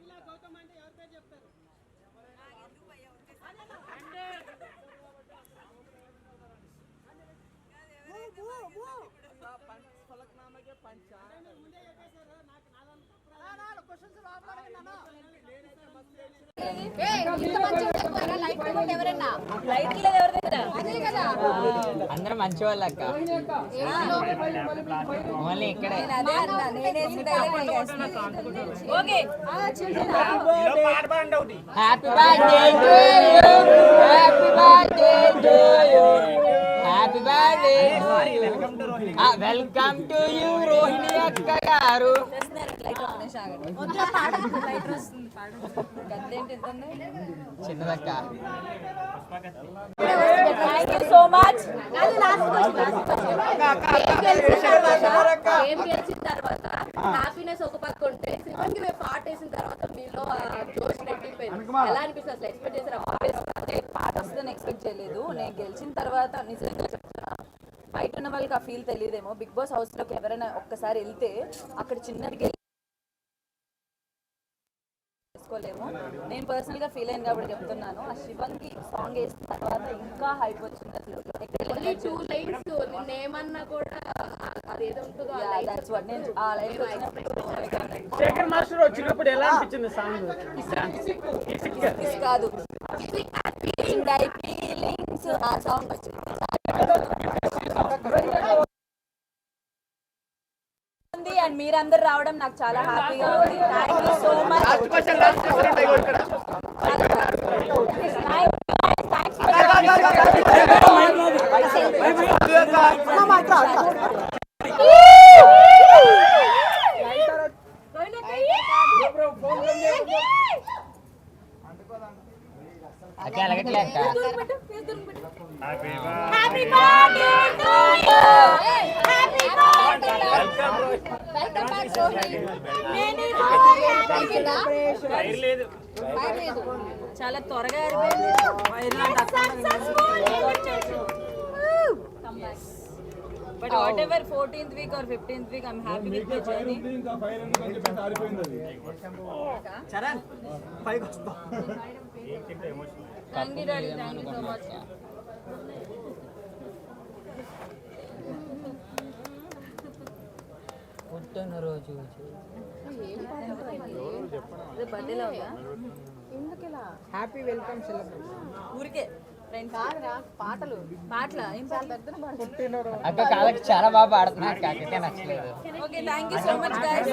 ఇలా గౌతమ్ అంటే ఎవరి పేరు చెప్తారు? మీరు ముందే చెప్పేశారు నాకు నాలుగు క్వశ్చన్స్ అందరూ మంచి వాళ్ళు అక్క. ఓన్లీ ఇక్కడే. Happy birthday welcome to you Rohini అక్క గారు చిన్నదక్క. థ్యాంక్ యూ సో మచ్ ఏం గెలిచిన తర్వాత హ్యాపీనెస్ ఒక పక్క ఉంటే కి మేము పాట వేసిన తర్వాత మీలో జోష్ రెట్టిపోయింది ఎలా అనిపిస్తుంది అసలు? ఎక్స్పెక్ట్ చేసారా పాట వస్తుందని ఎక్స్పెక్ట్ చేయలేదు. నేను గెలిచిన తర్వాత నిజంగా చెప్తున్నా. బయట ఉన్న వాళ్ళకి ఆ ఫీల్ తెలియదేమో. బిగ్ బాస్ హౌస్లోకి ఎవరైనా ఒక్కసారి వెళ్తే అక్కడ చేసుకోలేము నేను పర్సనల్గా ఫీల్ అయింది కాబట్టి చెప్తున్నాను. ఆ శివన్కి సాంగ్ వేసిన తర్వాత ఇంకా హైప్ వచ్చింది అసలు. ఓన్లీ టూ లైన్స్ నిన్న ఏమన్నా కూడా అదేదో ఉంటుందో ఆ lines దట్స్ వాట్ నేను ఆ లైఫ్ వచ్చినప్పుడు సెకండ్ మాస్టర్ వచ్చినప్పుడు ఎలా అనిపించింది సాంగ్ కిస్ కాదు. ఆ సాంగ్ వచ్చింది. ఉంది అండ్ మీరందరూ రావడం నాకు చాలా హ్యాపీగా ఉంది. థ్యాంక్ యూ సో మచ్ అక్క ఎలాగట్లే అక్క happy birthday to you happy welcome back Rohini చాలా త్వరగా but whatever fourteenth week or fifteenth week I'm happy with my journey Charan పైకి వస్తాం thank you daddy thank you so much పుట్టిన రోజు. బర్త్డేలో ఉందా? హ్యాపీ వెల్కమ్ సెలబ్రేషన్ ఊరికే పాటలు. పాటల? అక్క కాళ్ళకి చాలా బాగా పాడుతున్నా అక్క అక్కకే నచ్చలేదు. Okay thank you so much guys